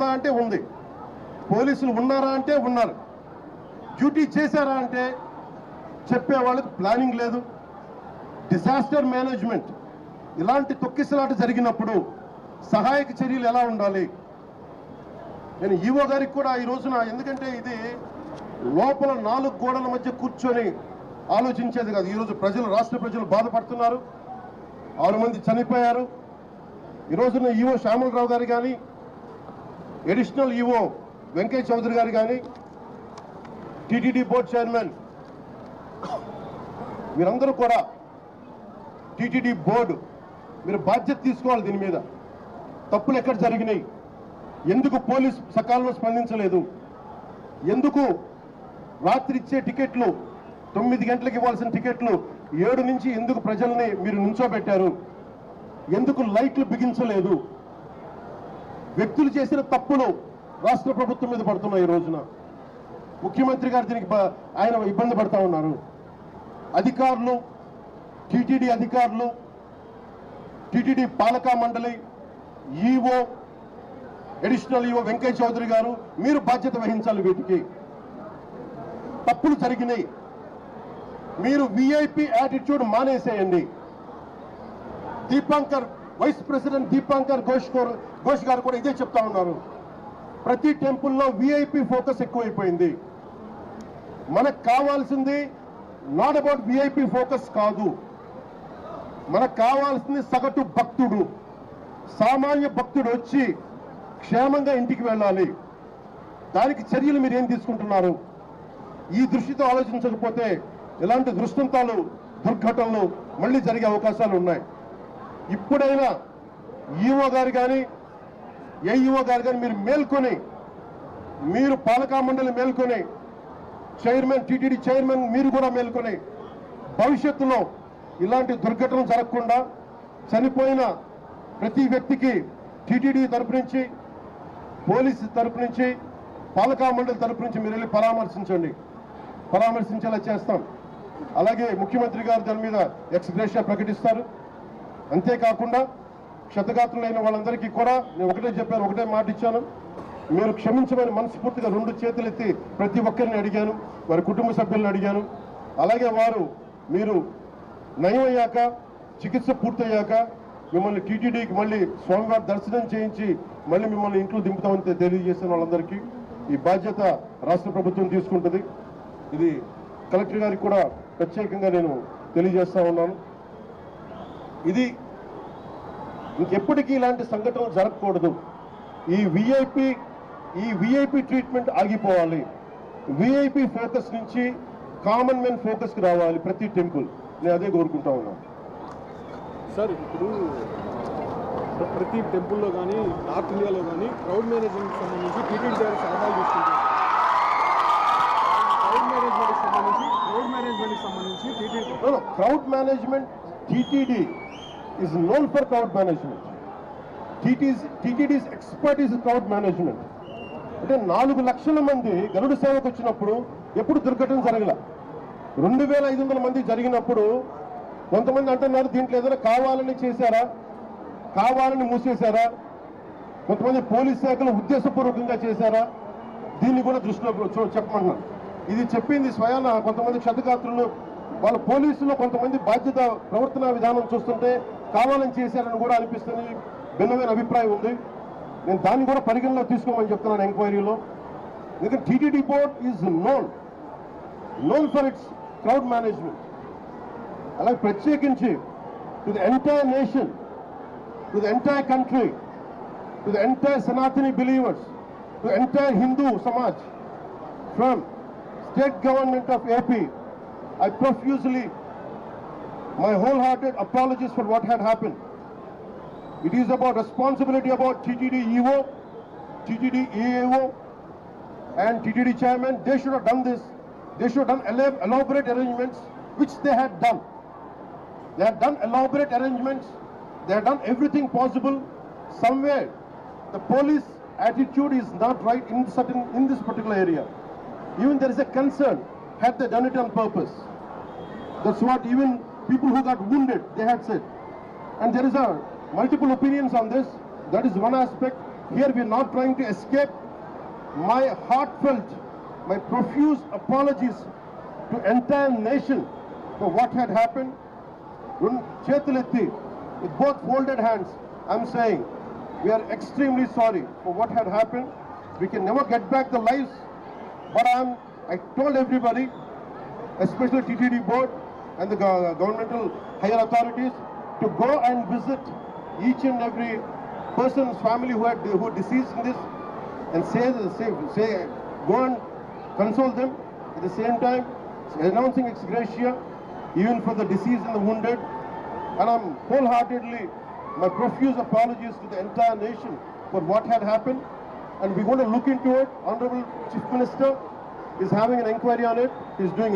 ఉందా అంటే ఉంది. పోలీసులు ఉన్నారా అంటే ఉన్నారు. డ్యూటీ చేశారా అంటే చెప్పే వాళ్ళకి ప్లానింగ్ లేదు. డిజాస్టర్ మేనేజ్మెంట్ ఇలాంటి తొక్కిసలాట జరిగినప్పుడు సహాయక చర్యలు ఎలా ఉండాలి? నేను ఈవో గారికి కూడా ఈ రోజున ఎందుకంటే ఇది లోపల నాలుగు గోడల మధ్య కూర్చొని ఆలోచించేది కాదు. ఈరోజు ప్రజలు రాష్ట్ర ప్రజలు బాధపడుతున్నారు. ఆరు మంది చనిపోయారు. ఈ రోజున ఈవో శ్యామలరావు గారు కానీ ఎడిషనల్ ఈవో వెంకయ్య చౌదరి గారు కానీ టీటీడీ బోర్డ్ చైర్మన్ మీరందరూ కూడా టీటీడీ బోర్డు మీరు బాధ్యత తీసుకోవాలి దీని మీద. తప్పులు ఎక్కడ జరిగినాయి? ఎందుకు పోలీస్ సకాలంలో స్పందించలేదు? ఎందుకు రాత్రి ఇచ్చే టికెట్లు తొమ్మిది గంటలకు ఇవ్వాల్సిన టికెట్లు ఏడు నుంచి ఎందుకు ప్రజల్ని మీరు నుంచోబెట్టారు? ఎందుకు లైట్లు బిగించలేదు? వ్యక్తులు చేసిన తప్పులు రాష్ట్ర ప్రభుత్వం మీద పడుతున్నాయి ఈ రోజున. ముఖ్యమంత్రి గారు దీనికి ఆయన ఇబ్బంది పడతా ఉన్నారు. అధికారులు టీటీడీ అధికారులు టీటీడీ పాలకా మండలి EO additional EO Venkaiah Chowdary garu మీరు బాధ్యత వహించాలి వీటికి. తప్పులు జరిగినాయి. మీరు విఐపి యాటిట్యూడ్ మానేసేయండి. దీపాంకర్ వైస్ ప్రెసిడెంట్ దీపాంకర్ ఘోష్ ఘోష్ గారు కూడా ఇదే చెప్తా ఉన్నారు. ప్రతి టెంపుల్లో విఐపి ఫోకస్ ఎక్కువైపోయింది. మనకు కావాల్సింది నాట్ అబౌట్ విఐపి ఫోకస్ కాదు. మనకు కావాల్సింది సగటు భక్తుడు. సామాన్య భక్తుడు వచ్చి క్షేమంగా ఇంటికి వెళ్ళాలి. దానికి చర్యలు మీరు ఏం తీసుకుంటున్నారు? ఈ దృష్టితో ఆలోచించకపోతే ఇలాంటి దృష్టాంతాలు దుర్ఘటనలు మళ్ళీ జరిగే అవకాశాలు ఉన్నాయి. ఇప్పుడైనా ఈఓ గారు కానీ ఏఈఓ గారు కానీ మీరు మేల్కొని మీరు పాలకా మండలి మేల్కొని చైర్మన్ టీటీడీ చైర్మన్ మీరు కూడా మేల్కొని భవిష్యత్తులో ఇలాంటి దుర్ఘటనలు జరగకుండా చనిపోయిన ప్రతి వ్యక్తికి టీటీడీ తరపు నుంచి పోలీసు తరపు నుంచి పాలకా మండలి తరపు నుంచి మీరు వెళ్ళి పరామర్శించండి. పరామర్శించేలా చేస్తాం. అలాగే ముఖ్యమంత్రి గారు దాని మీద ఎక్స్ప్రెషన్ ప్రకటిస్తారు. అంతేకాకుండా క్షతగాత్రులైన వాళ్ళందరికీ కూడా నేను ఒకటే చెప్పాను ఒకటే మాట ఇచ్చాను. మీరు క్షమించమని మనస్ఫూర్తిగా రెండు చేతులెత్తి ప్రతి ఒక్కరిని అడిగాను వారి కుటుంబ సభ్యులను అడిగాను. అలాగే వారు మీరు నయమయ్యాక చికిత్స పూర్తయ్యాక మిమ్మల్ని టీటీడీకి మళ్ళీ స్వామివారి దర్శనం చేయించి మళ్ళీ మిమ్మల్ని ఇంట్లో దింపుతామని తెలియజేసిన వాళ్ళందరికీ. ఈ బాధ్యత రాష్ట్ర ప్రభుత్వం తీసుకుంటుంది. ఇది కలెక్టర్ గారికి కూడా ప్రత్యేకంగా నేను తెలియజేస్తా ఉన్నాను. ఇది ఇంకెప్పటికీ ఇలాంటి సంఘటనలు జరగకూడదు. ఈ విఐపి ఈ విఐపి ట్రీట్మెంట్ ఆగిపోవాలి. విఐపి ఫోకస్ నుంచి కామన్ మెన్ ఫోకస్కి రావాలి ప్రతి టెంపుల్ నేను అదే కోరుకుంటా ఉన్నాను సార్ ఇప్పుడు ప్ర- ప్రతి టెంపుల్లో కానీ నార్త్ ఇండియాలో కానీ క్రౌడ్ మేనేజ్మెంట్కి సంబంధించి టీటీడీ గారి సలహాలు తీసుకుంటారు క్రౌడ్ మేనేజ్మెంట్కి సంబంధించి క్రౌడ్ మేనేజ్మెంట్కి సంబంధించి TTD crowd management TTD is known for crowd management. TT's, TTD's expert is crowd management. అంటే నాలుగు లక్షల మంది గరుడు సేవకు వచ్చినప్పుడు ఎప్పుడు దుర్ఘటన జరగల. రెండు వేల ఐదు వందల మంది జరిగినప్పుడు కొంతమంది అంటున్నారు దీంట్లో ఏదైనా కావాలని చేశారా? కావాలని మూసేశారా? కొంతమంది పోలీస్ శాఖలు ఉద్దేశపూర్వకంగా చేశారా? దీన్ని కూడా దృష్టిలో చూ- చెప్పమంటున్నాను ఇది చెప్పింది స్వయాన కొంతమంది క్షతగాత్రులు. వాళ్ళ పోలీసులు కొంతమంది బాధ్యత ప్రవర్తన విధానం చూస్తుంటే కావాలని చేశారని కూడా అనిపిస్తుంది. భిన్నమైన అభిప్రాయం ఉంది. నేను దాన్ని కూడా పరిగణలో తీసుకోమని చెప్తున్నాను ఎంక్వైరీలో. ఎందుకంటే TTD board is known known for its crowd management. అలాగే ప్రత్యేకించి to the entire nation to the entire country to the entire Sanatani believers to entire Hindu Samaj from state government of AP I profusely my wholehearted apologies for what had happened. It is about responsibility about TTD EO, TTD EAO, and TTD chairman. They should have done this. They should have done elaborate arrangements, which they had done. They had done elaborate arrangements. They had done everything possible. Somewhere, the police attitude is not right in certain in this particular area. Even there is a concern. Had they done it on purpose? That's what even people who got wounded they had said. And there is a multiple opinions on this. That is one aspect. here we are not trying to escape my heartfelt, my profuse apologies to entire nation for what had happened. With both folded hands, I'm saying we are extremely sorry for what had happened. We can never get back the lives, but I'm, I told everybody, especially TTD board and the governmental higher authorities, to go and visit each and every person's family who had who deceased in this, and say the say, say go and console them. At the same time, announcing ex gratia even for the deceased and the wounded. And I'm wholeheartedly my profuse apologies to the entire nation for what had happened. And we're going to look into it. Honorable Chief Minister is having an inquiry on it. He's doing.